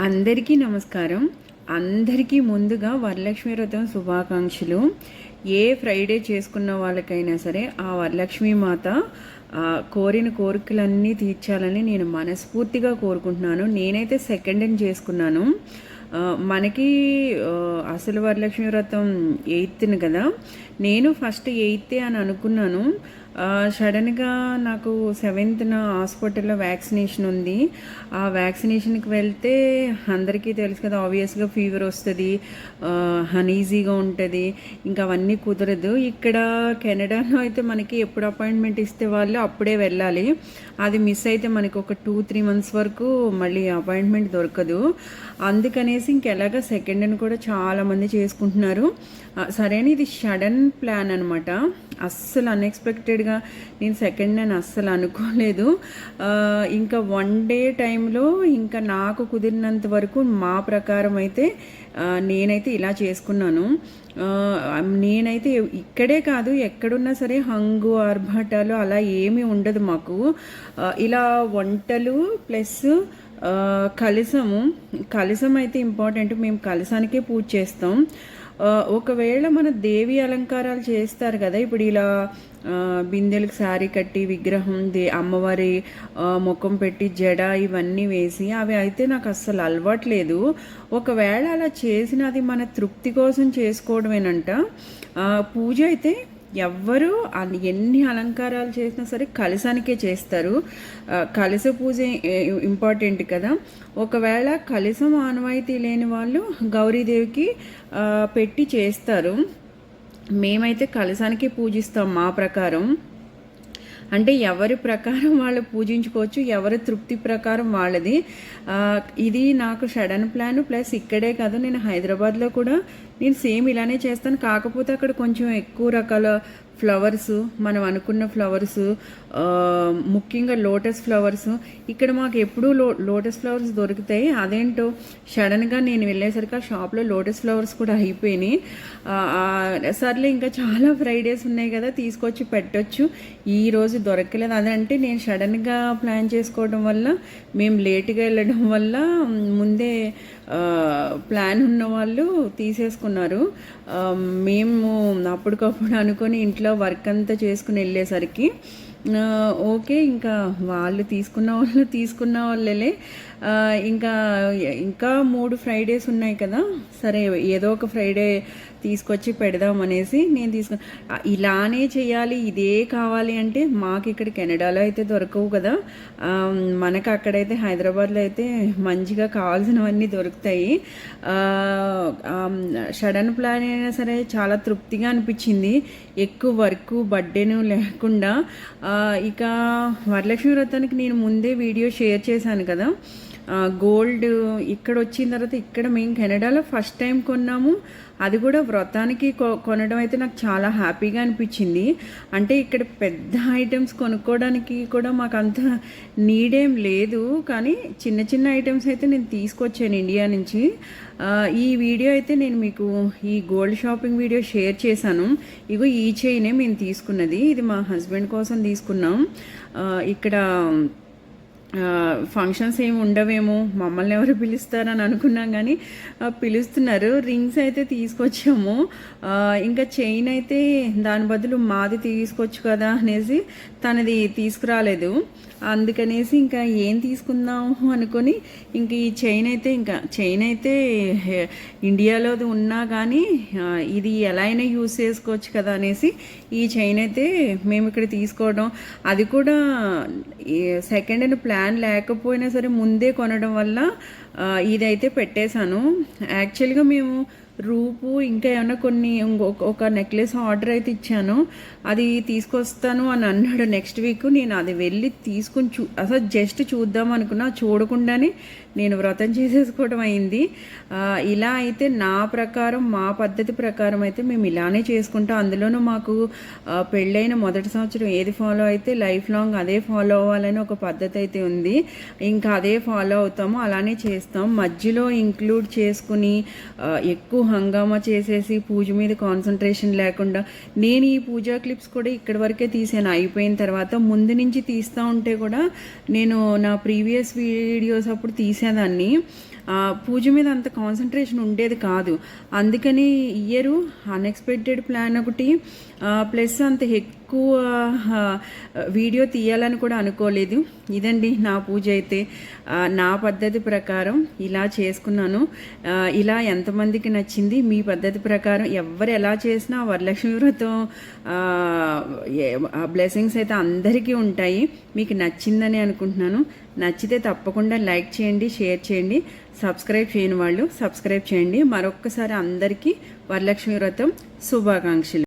అందరికీ నమస్కారం. అందరికీ ముందుగా వరలక్ష్మి వ్రతం శుభాకాంక్షలు. ఏ ఫ్రైడే చేసుకున్న వాళ్ళకైనా సరే ఆ వరలక్ష్మి మాత కోరిన కోరికలన్నీ తీర్చాలని నేను మనస్ఫూర్తిగా కోరుకుంటున్నాను. నేనైతే సెకండ్ అని చేసుకున్నాను. మనకి అసలు వరలక్ష్మి వ్రతం ఎయిత్ని కదా. నేను ఫస్ట్ ఎయితే అని అనుకున్నాను. సడన్గా నాకు సెవెంత్న హాస్పిటల్లో వ్యాక్సినేషన్ ఉంది. ఆ వ్యాక్సినేషన్కి వెళ్తే అందరికీ తెలుసు కదా ఆబ్వియస్గా ఫీవర్ వస్తుంది అన్ఈజీగా ఉంటుంది ఇంకా అవన్నీ కుదరదు. ఇక్కడ కెనడాలో అయితే మనకి ఎప్పుడు అపాయింట్మెంట్ ఇస్తే వాళ్ళు అప్పుడే వెళ్ళాలి. అది మిస్ అయితే మనకి ఒక టూ త్రీ మంత్స్ వరకు మళ్ళీ అపాయింట్మెంట్ దొరకదు. అందుకనేసి ఇంకెలాగా సెకండ్ అని కూడా చాలామంది చేసుకుంటున్నారు. సరే అని ఇది సడన్ ప్లాన్ అనమాట అస్సలు అన్ఎక్స్పెక్టెడ్గా నేను సెకండ్ నేను అస్సలు అనుకోలేదు. ఇంకా వన్ డే టైంలో ఇంకా నాకు కుదిరినంత వరకు మా ప్రకారం అయితే నేనైతే ఇలా చేసుకున్నాను. నేనైతే ఇక్కడే కాదు ఎక్కడున్నా సరే హంగు ఆర్భాటాలు అలా ఏమీ ఉండదు మాకు. ఇలా వంటలు ప్లస్ కలసము కలసం అయితే ఇంపార్టెంట్ మేము కలసానికే పూజ చేస్తాం. ఒకవేళ మన దేవి అలంకారాలు చేస్తారు కదా ఇప్పుడు ఇలా బిందెలకు శారీ కట్టి విగ్రహం దే అమ్మవారి ముఖం పెట్టి జడ ఇవన్నీ వేసి అవి అయితే నాకు అస్సలు అలవాట్లేదు ఒకవేళ అలా చేసినది మన తృప్తి కోసం చేసుకోవడమేనంట. పూజ అయితే ఎవ్వరు ఎన్ని అలంకారాలు చేసినా సరే కలశానికే చేస్తారు. కలశ పూజ ఇంపార్టెంట్ కదా. ఒకవేళ కలశం ఆనవాయితీ లేని వాళ్ళు గౌరీదేవికి పెట్టి చేస్తారు. మేమైతే కలశానికి పూజిస్తాం మా ప్రకారం. అంటే ఎవరి ప్రకారం వాళ్ళు పూజించుకోవచ్చు ఎవరి తృప్తి ప్రకారం వాళ్ళది. ఇది నాకు సడన్ ప్లాన్ ప్లస్ ఇక్కడే కాదు నేను హైదరాబాద్లో కూడా నేను సేమ్ ఇలానే చేస్తాను. కాకపోతే అక్కడ కొంచెం ఎక్కువ రకాల ఫ్లవర్స్ మనం అనుకున్న ఫ్లవర్స్ ముఖ్యంగా లోటస్ ఫ్లవర్స్. ఇక్కడ మాకు ఎప్పుడూ లో లోటస్ ఫ్లవర్స్ దొరుకుతాయి. అదేంటో సడన్గా నేను వెళ్ళేసరికి ఆ షాప్లో లోటస్ ఫ్లవర్స్ కూడా అయిపోయినాయి. సర్లే ఇంకా చాలా ఫ్రైడేస్ ఉన్నాయి కదా తీసుకొచ్చి పెట్టొచ్చు. ఈ రోజు దొరకలేదు. అదంటే నేను సడన్గా ప్లాన్ చేసుకోవడం వల్ల మేము లేట్గా వెళ్ళడం వల్ల ముందే ప్లాన్ ఉన్న వాళ్ళు తీసేసుకో చేసుకున్నారు. మేము అప్పటికప్పుడు అనుకొని ఇంట్లో వర్క్ అంతా చేసుకుని వెళ్ళేసరికి ఓకే ఇంకా వాళ్ళు తీసుకున్న వాళ్ళు తీసుకున్న వాళ్ళలే. ఇంకా ఇంకా మూడు ఫ్రైడేస్ ఉన్నాయి కదా. సరే ఏదో ఒక ఫ్రైడే తీసుకొచ్చి పెడదాం అనేసి నేను తీసుకు ఇలానే చేయాలి ఇదే కావాలి అంటే మాకు ఇక్కడ కెనడాలో అయితే దొరకవు కదా. మనకు అక్కడైతే హైదరాబాద్లో అయితే మంచిగా కావాల్సినవన్నీ దొరుకుతాయి. సడన్ ప్లాన్ అయినా సరే చాలా తృప్తిగా అనిపించింది. ఎక్కువ వర్క్ బర్త్డేను లేకుండా ఇక వరలక్ష్మి వ్రతానికి నేను ముందే వీడియో షేర్ చేశాను కదా. గోల్డ్ ఇక్కడ వచ్చిన తర్వాత ఇక్కడ మేము కెనడాలో ఫస్ట్ టైం కొన్నాము. అది కూడా వ్రతానికి కొ- కొనడం అయితే నాకు చాలా హ్యాపీగా అనిపించింది. అంటే ఇక్కడ పెద్ద ఐటమ్స్ కొనుక్కోవడానికి కూడా మాకు అంత నీడేం లేదు. కానీ చిన్న చిన్న ఐటమ్స్ అయితే నేను తీసుకొచ్చాను ఇండియా నుంచి. ఈ వీడియో అయితే నేను మీకు ఈ గోల్డ్ షాపింగ్ వీడియో షేర్ చేశాను. ఇగో ఈ చైనే మేము తీసుకున్నది. ఇది మా హస్బెండ్ కోసం తీసుకున్నాం. ఇక్కడ ఫంక్షన్స్ ఏమి ఉండవేమో మమ్మల్ని ఎవరు పిలుస్తారని అనుకున్నాం కానీ పిలుస్తున్నారు. రింగ్స్ అయితే తీసుకొచ్చాము. ఇంకా చైన్ అయితే దాని బదులు మాది తీసుకోవచ్చు కదా అనేసి తనది తీసుకురాలేదు. అందుకనేసి ఇంకా ఏం తీసుకుందాం అనుకొని ఇంక ఈ చైన్ అయితే ఇంకా చైన్ అయితే ఇండియాలో ఇండియాలోది ఉన్నా కానీ ఇది ఎలా అయినా యూస్ చేసుకోవచ్చు కదా అనేసి ఈ చైన్ అయితే మేము ఇక్కడ తీసుకోవడం. అది కూడా సెకండ్ అండ్ ప్లాన్ లేకపోయినా సరే ముందే కొనడం వల్ల ఇదైతే పెట్టేశాను. యాక్చువల్గా మేము రూపు ఇంకా ఏమైనా కొన్ని ఇంకొక ఒక నెక్లెస్ ఆర్డర్ అయితే ఇచ్చాను. అది తీసుకొస్తాను అని అన్నాడు. నెక్స్ట్ వీక్ నేను అది వెళ్ళి తీసుకుని చూ అసలు జస్ట్ చూద్దాం అనుకున్నా. చూడకుండానే నేను వ్రతం చేసేసుకోవడం అయింది. ఇలా అయితే నా ప్రకారం మా పద్ధతి ప్రకారం అయితే మేము ఇలానే చేసుకుంటాం. అందులోనూ మాకు పెళ్ళైన మొదటి సంవత్సరం ఏది ఫాలో అయితే లైఫ్ లాంగ్ అదే ఫాలో అవ్వాలని ఒక పద్ధతి అయితే ఉంది. ఇంకా అదే ఫాలో అవుతాము అలానే చేస్తాం. మధ్యలో ఇంక్లూడ్ చేసుకుని ఎక్కువ హంగామా చేసేసి పూజ మీద కాన్సన్ట్రేషన్ లేకుండా నేను ఈ పూజా క్లిప్స్ కూడా ఇక్కడి వరకే తీసాను. అయిపోయిన తర్వాత ముందు నుంచి తీస్తూ ఉంటే కూడా నేను నా ప్రీవియస్ వీడియోస్ అప్పుడు తీసాను చేసేదాన్ని. పూజ మీద అంత కాన్సన్ట్రేషన్ ఉండేది కాదు. అందుకని ఇయరు అన్ఎక్స్పెక్టెడ్ ప్లాన్ ఒకటి ప్లస్ అంత హెక్ ఎక్కువ వీడియో తీయాలని కూడా అనుకోలేదు. ఇదండి నా పూజ అయితే. నా పద్ధతి ప్రకారం ఇలా చేసుకున్నాను. ఇలా ఎంతమందికి నచ్చింది మీ పద్ధతి ప్రకారం ఎవరు ఎలా చేసినా వరలక్ష్మి వ్రతం బ్లెస్సింగ్స్ అయితే అందరికీ ఉంటాయి. మీకు నచ్చిందని అనుకుంటున్నాను. నచ్చితే తప్పకుండా లైక్ చేయండి షేర్ చేయండి సబ్స్క్రైబ్ చేయని వాళ్ళు సబ్స్క్రైబ్ చేయండి. మరొక్కసారి అందరికీ వరలక్ష్మి వ్రతం శుభాకాంక్షలు.